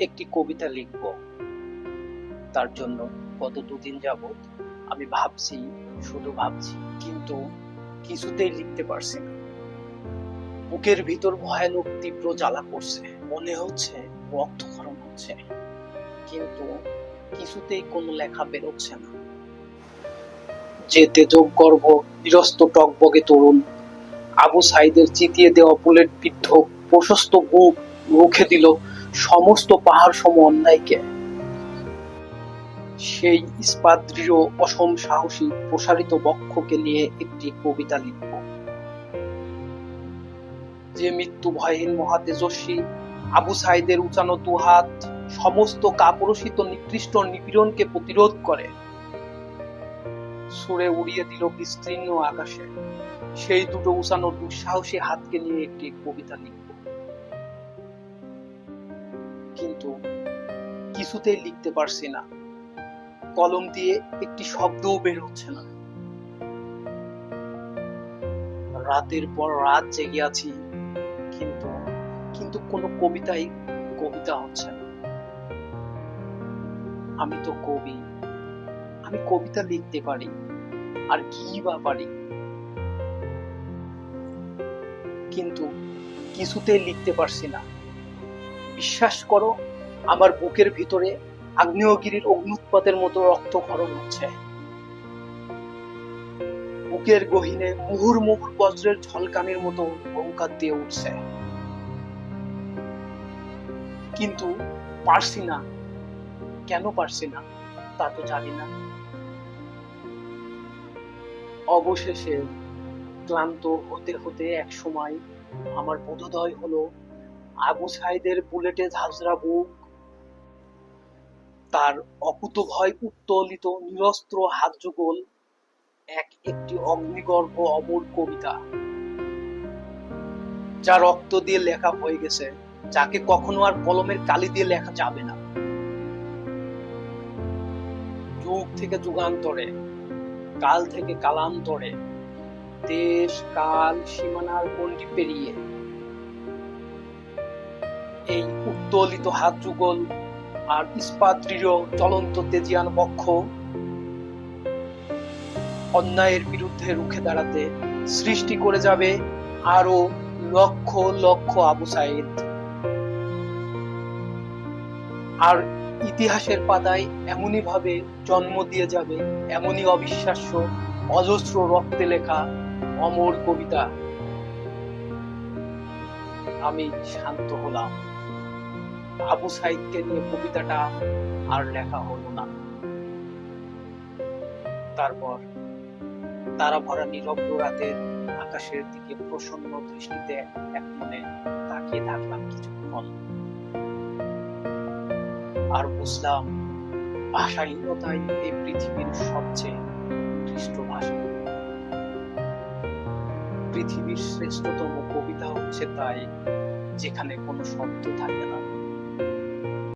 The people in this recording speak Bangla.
একটি কবিতা লিখব। তার জন্য গত দুদিন যাবৎ আমি ভাবছি, শুধু ভাবছি, কিন্তু কিছুতেই লিখতে পারছি না। বুকের ভিতর ভয়ানক তীব্র জ্বালা করছে। মনে হচ্ছে রক্তক্ষরণ হচ্ছে। কিন্তু কিছুতেই কোনো লেখা বেরোচ্ছে না। যে তেজক গর্ভ নিরস্ত টকবগে তরুণ, আবু সাইদের চিতিয়ে দেওয়া বুলেট বিদ্ধ প্রশস্ত বুক রুখে দিল সমস্ত পাহাড় সম অন্যায়কে। সেই ইস্পাত দৃঢ়, অসম সাহসী, প্রসারিত বক্ষকে নিয়ে একটি কবিতা লিখব। যে মৃত্যু ভয়হীন মহাতেজস্বী, আবু সাইদের উচানো দুহাত সমস্ত কাপুরসিত নিকৃষ্ট নিপীড়নকে প্রতিরোধ করে। সুরে উড়িয়ে দিল বিস্তীর্ণ আকাশে। সেই দুটো উচানো দুঃসাহসী হাতকে নিয়ে একটি কবিতা লিখব। কিন্তু কিছুতেই লিখতে পারছি না। কলম দিয়ে একটি শব্দও বের হচ্ছে না। রাতের পর রাত জেগে আছি, কিন্তু কিন্তু কোনো কবিতাই কবিতা হচ্ছে না। আমি তো কবি, আমি কবিতা লিখতে পারি, আর কি বা পারি? কিন্তু কিছুতেই লিখতে পারছি না। বিশ্বাস করো, আমার বুকের ভিতরে আগ্নেয়গিরির অগ্নুৎপাতের মতো রক্তক্ষরণ হচ্ছে। বুকের গহীনে মুহুর মুহুর বজ্রের ঝলকানির মতো ওঙ্কার দিয়ে উঠছে। কিন্তু পারছি না। কেন পারছি না, তা তো জানি না। অবশেষে ক্লান্ত হতে হতে এক সময় আমার বোধোদয় হলো আবু সাইদের বুলেটে ঝাঁঝরা বুক তার অকুত ভয় উত্তোলিত নিরস্ত্র হাত যুগল এক একটি অগ্নিগর্ভ অমর কবিতা। যা রক্ত দিয়ে লেখা হয়ে গেছে, যাকে কখনো আর কলমের কালি দিয়ে লেখা যাবে না। যুগ থেকে যুগান্তরে, কাল থেকে কালান্তরে, দেশ, কাল, সীমানার গণ্ডি পেরিয়ে এই উত্তোলিত হাত যুগল আর ইস্পাত চলন্ত তেজিয়ান বক্ষ অন্যায়ের বিরুদ্ধে রুখে দাঁড়াতে সৃষ্টি করে যাবে আরও লক্ষ লক্ষ আবু সাইদ। আর ইতিহাসের পাতায় এমনই ভাবে জন্ম দিয়ে যাবে এমনই অবিশ্বাস্য, অজস্র রক্তে লেখা অমর কবিতা। আমি শান্ত হলাম। আবু সাইদকে নিয়ে কবিতাটা আর লেখা হলো না। তারপর তারা ভরা নিরব্র রাতের আকাশের দিকে প্রসন্ন দৃষ্টিতে এক মনে তাকিয়ে থাকলাম কিছুক্ষণ। আর বুঝলাম ভাষাহীনতাই এই পৃথিবীর সবচেয়ে উৎকৃষ্ট ভাষা। পৃথিবীর শ্রেষ্ঠতম কবিতা হচ্ছে তাই, যেখানে কোনো শব্দ থাকে না।